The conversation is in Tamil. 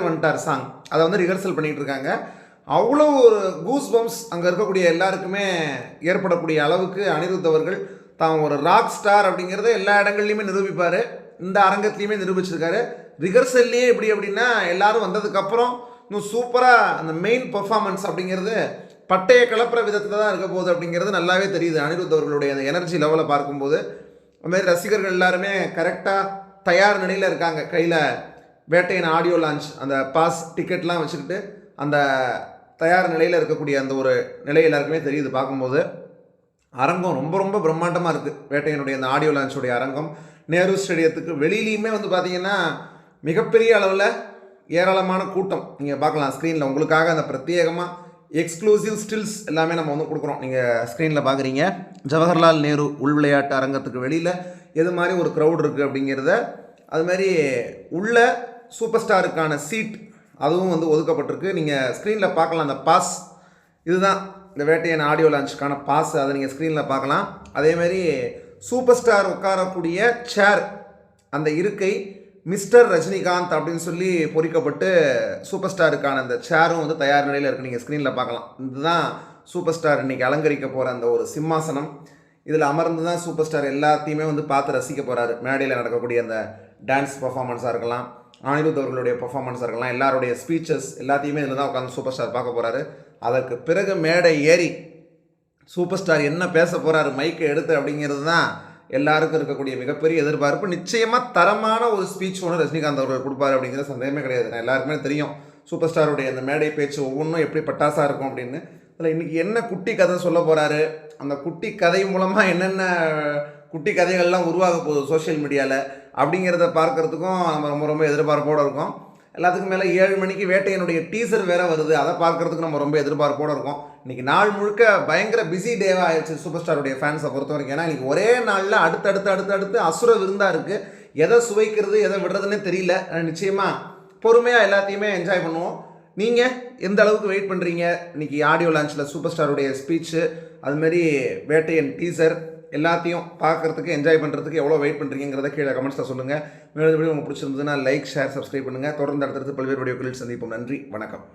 வந்துட்டார் சாங் அதை வந்து ரிஹர்சல் பண்ணிகிட்டு இருக்காங்க. அவ்வளோ ஒரு கூஸ் பம்ப்ஸ் அங்கே இருக்கக்கூடிய எல்லாருக்குமே ஏற்படக்கூடிய அளவுக்கு அனிருத் அவர்கள் தான் ஒரு ராக் ஸ்டார் அப்படிங்கிறத எல்லா இடங்கள்லையுமே நிரூபிப்பார். இந்த அரங்கத்துலேயுமே நிரூபிச்சிருக்காரு. ரிஹர்சல்லையே எப்படி அப்படின்னா எல்லாரும் வந்ததுக்கப்புறம் இன்னும் சூப்பராக அந்த மெயின் பெர்ஃபார்மன்ஸ் அப்படிங்கிறது பட்டையை கலப்புற விதத்தில் தான் இருக்க போகுது அப்படிங்கிறது நல்லாவே தெரியுது. அனிருத் அவர்களுடைய அந்த எனர்ஜி லெவலை பார்க்கும்போது. அதுமாதிரி ரசிகர்கள் எல்லாருமே கரெக்டாக தயார் நிலையில் இருக்காங்க கையில். வேட்டையின் ஆடியோ லான்ச் அந்த பாஸ் டிக்கெட்லாம் வச்சுக்கிட்டு அந்த தயார் நிலையில் இருக்கக்கூடிய அந்த ஒரு நிலை எல்லாருக்குமே தெரியுது பார்க்கும்போது. அரங்கம் ரொம்ப ரொம்ப பிரம்மாண்டமாக இருக்குது வேட்டையனுடைய அந்த ஆடியோ லான்ச்சுடைய அரங்கம். நேரு ஸ்டேடியத்துக்கு வெளியிலையுமே வந்து பார்த்தீங்கன்னா மிகப்பெரிய அளவில் ஏராளமான கூட்டம். நீங்கள் பார்க்கலாம் ஸ்க்ரீனில் உங்களுக்காக அந்த பிரத்யேகமாக எக்ஸ்க்ளூசிவ் ஸ்டில்ஸ் எல்லாமே நம்ம வந்து கொடுக்குறோம். நீங்கள் ஸ்க்ரீனில் பார்க்குறீங்க ஜவஹர்லால் நேரு உள் விளையாட்டு அரங்கத்துக்கு வெளியில் எது மாதிரி ஒரு க்ரௌட் இருக்குது அப்படிங்கிறத அது மாதிரி உள்ள சூப்பர் ஸ்டாருக்கான சீட் அதுவும் வந்து ஒதுக்கப்பட்டிருக்கு. நீங்கள் ஸ்க்ரீனில் பார்க்கலாம் அந்த பாஸ் இதுதான் இந்த வேட்டையன் ஆடியோ லான்ச்சுக்கான பாஸ் அதை நீங்கள் ஸ்க்ரீனில் பார்க்கலாம். அதேமாரி சூப்பர் ஸ்டார் உட்காரக்கூடிய சேர் அந்த இருக்கை மிஸ்டர் ரஜினிகாந்த் அப்படின்னு சொல்லி பொறிக்கப்பட்டு சூப்பர் ஸ்டாருக்கான அந்த சேரும் வந்து தயார் நிலையில் இருக்குது நீங்கள் ஸ்க்ரீனில் பார்க்கலாம். இதுதான் சூப்பர் ஸ்டார் இன்றைக்கி அலங்கரிக்க போகிற அந்த ஒரு சிம்மாசனம். இதில் அமர்ந்து தான் சூப்பர் ஸ்டார் எல்லாத்தையுமே வந்து பார்த்து ரசிக்க போகிறாரு மேடையில் நடக்கக்கூடிய அந்த டான்ஸ் பர்ஃபார்மன்ஸாக இருக்கலாம் அனிருத் அவர்களுடைய பர்ஃபார்மன்ஸாக இருக்கலாம் எல்லாருடைய ஸ்பீச்சஸ் எல்லாத்தையுமே இதில் தான் உட்காந்து சூப்பர் ஸ்டார் பார்க்க போகிறாரு அதற்கு பிறகு மேடை ஏறி சூப்பர் ஸ்டார் என்ன பேச போகிறாரு மைக்கை எடுத்து அப்படிங்கிறது தான் எல்லாருக்கும் இருக்கக்கூடிய மிகப்பெரிய எதிர்பார்ப்பு. நிச்சயமாக தரமான ஒரு ஸ்பீச் ஒன்று ரஜினிகாந்த் அவர்கள் கொடுப்பாரு அப்படிங்கிற சந்தேகமே கிடையாது. நான் எல்லாருக்குமே தெரியும் சூப்பர் ஸ்டாருடைய அந்த மேடை பேச்சு ஒவ்வொன்றும் எப்படி பட்டாசாக இருக்கும் அப்படின்னு. அதில் இன்றைக்கி என்ன குட்டி கதை சொல்ல போகிறாரு அந்த குட்டி கதை மூலமாக என்னென்ன குட்டி கதைகள்லாம் உருவாக போகுது சோஷியல் மீடியாவில் அப்படிங்கிறத பார்க்கறதுக்கும் நம்ம ரொம்ப ரொம்ப எதிர்பார்ப்போடு இருக்கோம். எல்லாத்துக்கும் மேலே ஏழு மணிக்கு வேட்டையனுடைய டீசர் வேறு வருது. அதை பார்க்கறதுக்கு நம்ம ரொம்ப எதிர்பார்ப்போடு இருக்கோம். இன்றைக்கி நாள் முழுக்க பயங்கர பிஸி டேவாக ஆயிடுச்சு சூப்பர் ஸ்டாருடைய ஃபேன்ஸை பொறுத்த வரைக்கும் ஏன்னா இன்னைக்கு ஒரே நாளில் அடுத்தடுத்து அடுத்தடுத்து அசுர விருந்தாக இருக்குது எதை சுவைக்கிறது எதை விடுறதுன்னே தெரியல. நிச்சயமாக பொறுமையாக எல்லாத்தையுமே என்ஜாய் பண்ணுவோம். நீங்கள் எந்த அளவுக்கு வெயிட் பண்ணுறீங்க இன்றைக்கி ஆடியோ லான்ச்சில் சூப்பர் ஸ்டாருடைய ஸ்பீச்சு அதுமாரி வேட்டையன் டீசர் எல்லாத்தையும் பார்க்குறதுக்கு என்ஜாய் பண்ணுறதுக்கு எவ்வளோ வெயிட் பண்ணுறீங்கிறத கீழே கமெண்ட்ஸில் சொல்லுங்கள் மேலும் உங்களுக்கு பிடிச்சிருந்ததுன்னா லைக் ஷேர் சப்ஸ்கிரைப் பண்ணுங்கள் தொடர்ந்து அடுத்தடுத்து பல்வேறு வீடியோக்களில் சந்திப்போம். நன்றி. வணக்கம்.